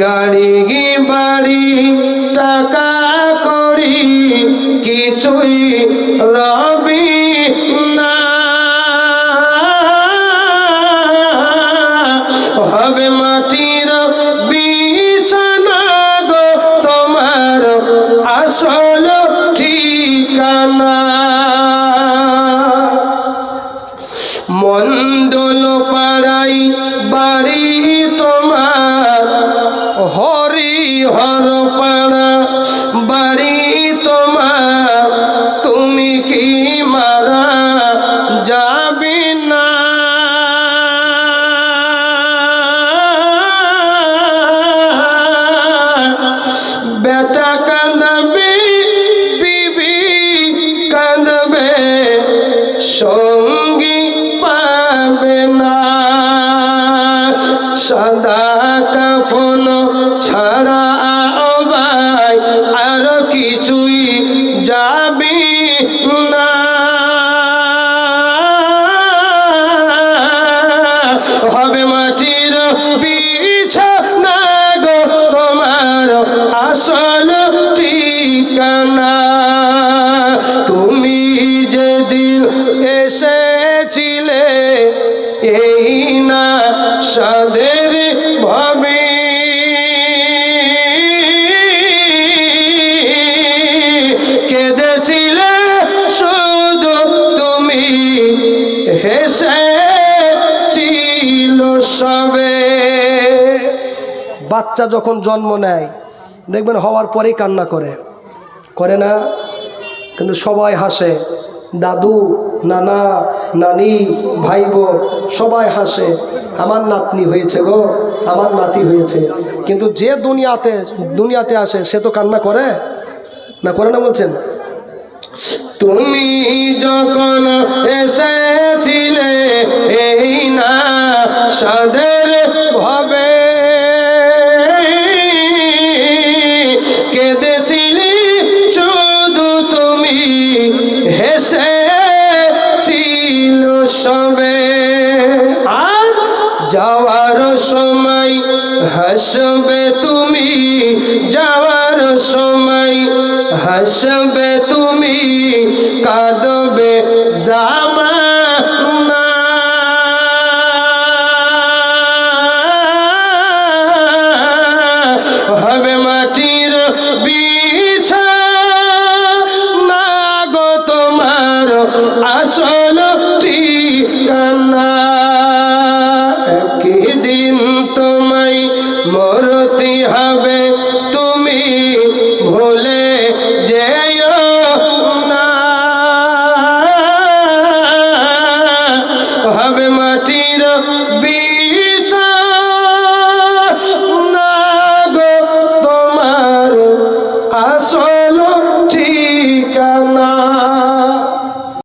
গাড়ি বাড়ি, টাকা করি, কিছুই রবি না। হবে মাটির বিছানা গো, তোমার আসল ঠিকানা। মন্ডল পাড়াই বাড়ি তো soy. সাদের ভাবে কেঁদেছিলে শুধু তুমি হেসে ছিল সবে। বাচ্চা যখন জন্ম নেয়, দেখবেন হওয়ার পরেই কান্না করে। করে না? কিন্তু সবাই হাসে, দাদু, নানা নানি ভাই সবাই হাসে। আমার নাতনি হয়েছে গো, আমার নাতি হয়েছে। কিন্তু যে দুনিয়াতে দুনিয়াতে আসে, সে তো কান্না করে? না করে না বলছেন? তুমি যখন এসেছিলে, এই না সাদের হাসবে তুমি যাওয়ার সময় হাসবে তুমি কাঁদবে জামা হবে মাটির বি